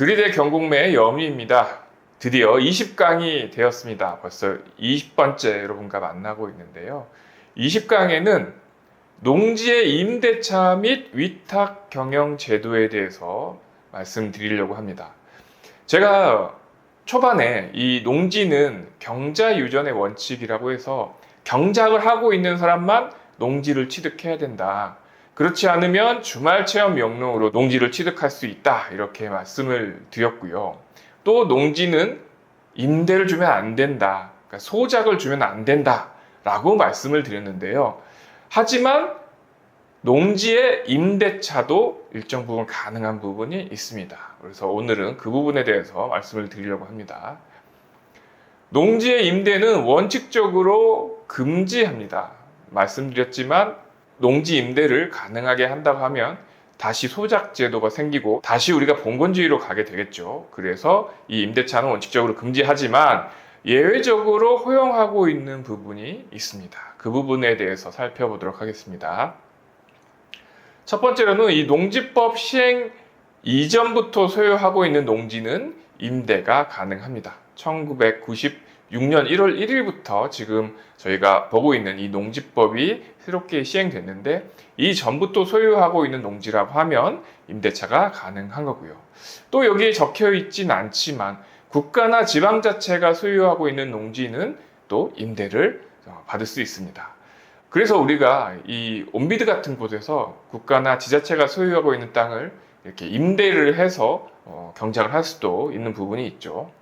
드리대 경공매의 여미입니다. 드디어 20강이 되었습니다. 벌써 20번째 여러분과 만나고 있는데요. 20강에는 농지의 임대차 및 위탁 경영 제도에 대해서 말씀드리려고 합니다. 제가 초반에 이 농지는 경자 유전의 원칙이라고 해서 경작을 하고 있는 사람만 농지를 취득해야 된다. 그렇지 않으면 주말 체험 명령으로 농지를 취득할 수 있다. 이렇게 말씀을 드렸고요. 또 농지는 임대를 주면 안 된다. 그러니까 소작을 주면 안 된다. 라고 말씀을 드렸는데요. 하지만 농지의 임대차도 일정 부분 가능한 부분이 있습니다. 그래서 오늘은 그 부분에 대해서 말씀을 드리려고 합니다. 농지의 임대는 원칙적으로 금지합니다. 말씀드렸지만 농지 임대를 가능하게 한다고 하면 다시 소작 제도가 생기고 다시 우리가 봉건주의로 가게 되겠죠. 그래서 이 임대차는 원칙적으로 금지하지만 예외적으로 허용하고 있는 부분이 있습니다. 그 부분에 대해서 살펴보도록 하겠습니다. 첫 번째로는 이 농지법 시행 이전부터 소유하고 있는 농지는 임대가 가능합니다. 1996년 1월 1일부터 지금 저희가 보고 있는 이 농지법이 새롭게 시행됐는데 이 전부터 소유하고 있는 농지라고 하면 임대차가 가능한 거고요. 또 여기에 적혀 있진 않지만 국가나 지방자체가 소유하고 있는 농지는 또 임대를 받을 수 있습니다. 그래서 우리가 이 온비드 같은 곳에서 국가나 지자체가 소유하고 있는 땅을 이렇게 임대를 해서 어, 경작을 할 수도 있는 부분이 있죠.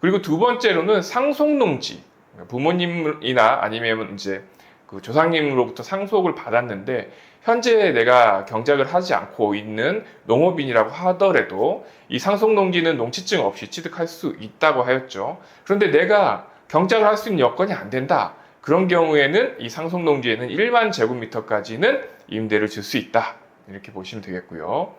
그리고 두 번째로는 상속농지. 부모님이나 아니면 이제 그 조상님으로부터 상속을 받았는데 현재 내가 경작을 하지 않고 있는 농업인이라고 하더라도 이 상속농지는 농지증 없이 취득할 수 있다고 하였죠. 그런데 내가 경작을 할 수 있는 여건이 안 된다. 그런 경우에는 이 상속농지에는 1만 제곱미터까지는 임대를 줄 수 있다. 이렇게 보시면 되겠고요.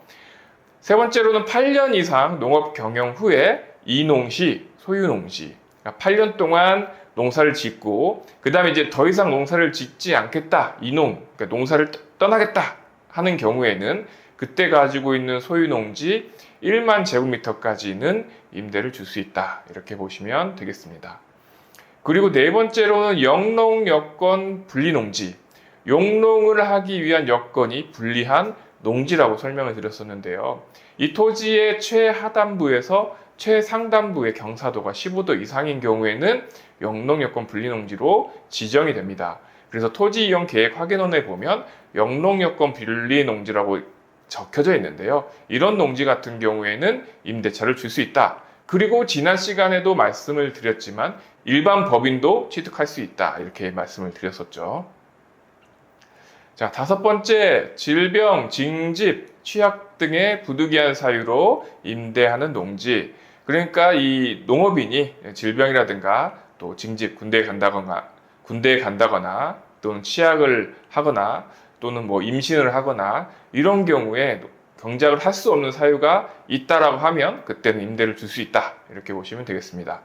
세 번째로는 8년 이상 농업 경영 후에 이농시, 소유농지. 그러니까 8년 동안 농사를 짓고 그 다음에 이제 더 이상 농사를 짓지 않겠다. 이농, 그러니까 농사를 떠나겠다 하는 경우에는 그때 가지고 있는 소유농지 1만 제곱미터까지는 임대를 줄 수 있다. 이렇게 보시면 되겠습니다. 그리고 네 번째로는 영농 여건 분리농지. 용농을 하기 위한 여건이 불리한 농지라고 설명을 드렸었는데요. 이 토지의 최하단부에서 최상단부의 경사도가 15도 이상인 경우에는 영농 여건 분리농지로 지정이 됩니다. 그래서 토지 이용 계획 확인원에 보면 영농 여건 분리농지라고 적혀져 있는데요. 이런 농지 같은 경우에는 임대차를 줄 수 있다. 그리고 지난 시간에도 말씀을 드렸지만 일반 법인도 취득할 수 있다. 이렇게 말씀을 드렸었죠. 자, 다섯 번째, 질병, 징집, 취약 등의 부득이한 사유로 임대하는 농지. 그러니까 이 농업인이 질병이라든가 또 징집, 군대에 간다거나, 군대에 간다거나 또는 취약을 하거나 또는 뭐 임신을 하거나 이런 경우에 경작을 할 수 없는 사유가 있다라고 하면 그때는 임대를 줄 수 있다. 이렇게 보시면 되겠습니다.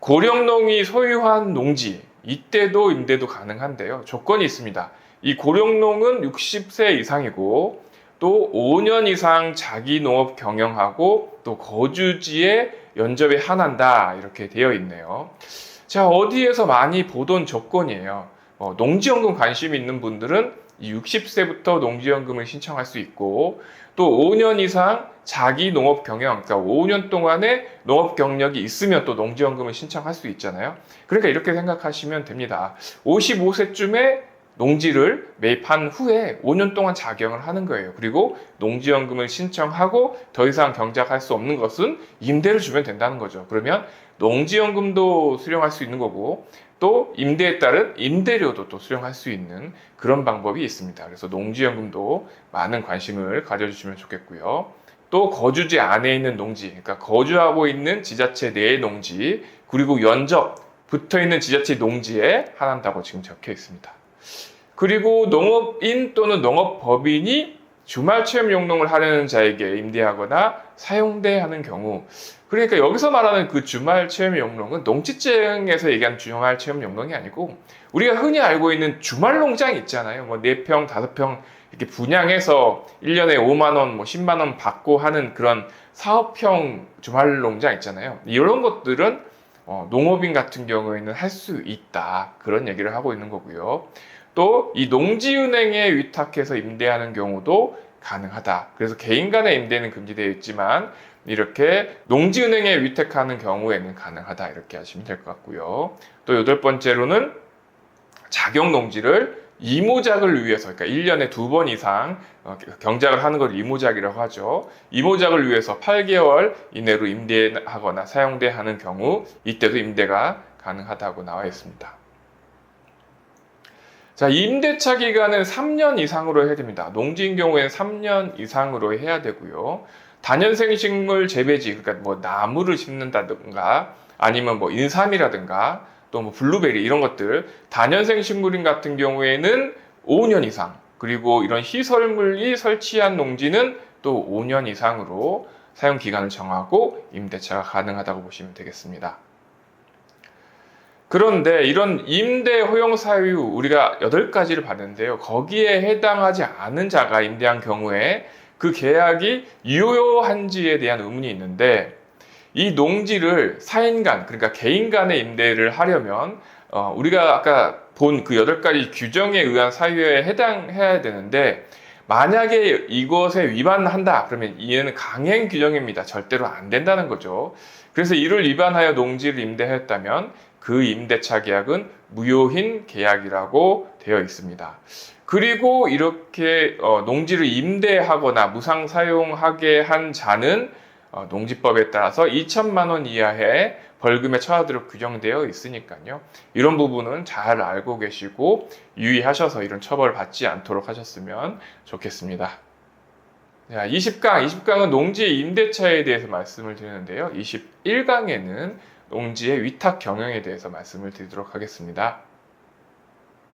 고령농이 소유한 농지, 이때도 임대도 가능한데요. 조건이 있습니다. 이 고령농은 60세 이상이고 또 5년 이상 자기 농업 경영하고 또 거주지에 연접에 한한다 이렇게 되어 있네요. 자 어디에서 많이 보던 조건이에요. 어, 농지연금 관심 있는 분들은 이 60세부터 농지연금을 신청할 수 있고 또 5년 이상 자기 농업 경영, 그러니까 5년 동안의 농업 경력이 있으면 또 농지연금을 신청할 수 있잖아요. 그러니까 이렇게 생각하시면 됩니다. 55세쯤에 농지를 매입한 후에 5년 동안 작용을 하는 거예요. 그리고 농지연금을 신청하고 더 이상 경작할 수 없는 것은 임대를 주면 된다는 거죠. 그러면 농지연금도 수령할 수 있는 거고 또 임대에 따른 임대료도 또 수령할 수 있는 그런 방법이 있습니다. 그래서 농지연금도 많은 관심을 가져주시면 좋겠고요. 또 거주지 안에 있는 농지, 그러니까 거주하고 있는 지자체 내의 농지, 그리고 연접 붙어 있는 지자체 농지에 한한다고 지금 적혀 있습니다. 그리고 농업인 또는 농업법인이 주말 체험 용농을 하려는 자에게 임대하거나 사용대 하는 경우 그러니까 여기서 말하는 그 주말 체험 용농은 농지증에서 얘기하는 주말 체험 용농이 아니고 우리가 흔히 알고 있는 주말 농장 있잖아요. 뭐 4평, 5평 이렇게 분양해서 1년에 5만 원, 뭐 10만 원 받고 하는 그런 사업형 주말 농장 있잖아요. 이런 것들은 어, 농업인 같은 경우에는 할 수 있다. 그런 얘기를 하고 있는 거고요. 또 이 농지은행에 위탁해서 임대하는 경우도 가능하다. 그래서 개인 간의 임대는 금지되어 있지만 이렇게 농지은행에 위탁하는 경우에는 가능하다. 이렇게 하시면 될 것 같고요. 또 여덟 번째로는 자격 농지를 이모작을 위해서, 그러니까 1년에 두 번 이상 어, 경작을 하는 걸 이모작이라고 하죠. 이모작을 위해서 8개월 이내로 임대하거나 사용돼 하는 경우 이때도 임대가 가능하다고 나와 있습니다. 자, 임대차 기간은 3년 이상으로 해야 됩니다. 농지인 경우에는 3년 이상으로 해야 되고요. 단연생 식물 재배지, 그러니까 뭐 나무를 심는다든가 아니면 뭐 인삼이라든가 또 뭐 블루베리 이런 것들 단연생 식물인 같은 경우에는 5년 이상 그리고 이런 시설물이 설치한 농지는 또 5년 이상으로 사용 기간을 정하고 임대차가 가능하다고 보시면 되겠습니다. 그런데 이런 임대 허용 사유 우리가 8가지를 봤는데요. 거기에 해당하지 않은 자가 임대한 경우에 그 계약이 유효한지에 대한 의문이 있는데 이 농지를 사인 간 그러니까 개인 간의 임대를 하려면 어, 우리가 아까 본그 8가지 규정에 의한 사유에 해당해야 되는데 만약에 이것에 위반한다 그러면 이는 강행 규정입니다. 절대로 안 된다는 거죠. 그래서 이를 위반하여 농지를 임대했다면 그 임대차 계약은 무효인 계약이라고 되어 있습니다. 그리고 이렇게 어, 농지를 임대하거나 무상 사용하게 한 자는 어, 농지법에 따라서 2천만 원 이하의 벌금에 처하도록 규정되어 있으니까요. 이런 부분은 잘 알고 계시고 유의하셔서 이런 처벌을 받지 않도록 하셨으면 좋겠습니다. 자, 20강, 20강은 농지의 임대차에 대해서 말씀을 드리는데요. 21강에는 농지의 위탁 경영에 대해서 말씀을 드리도록 하겠습니다.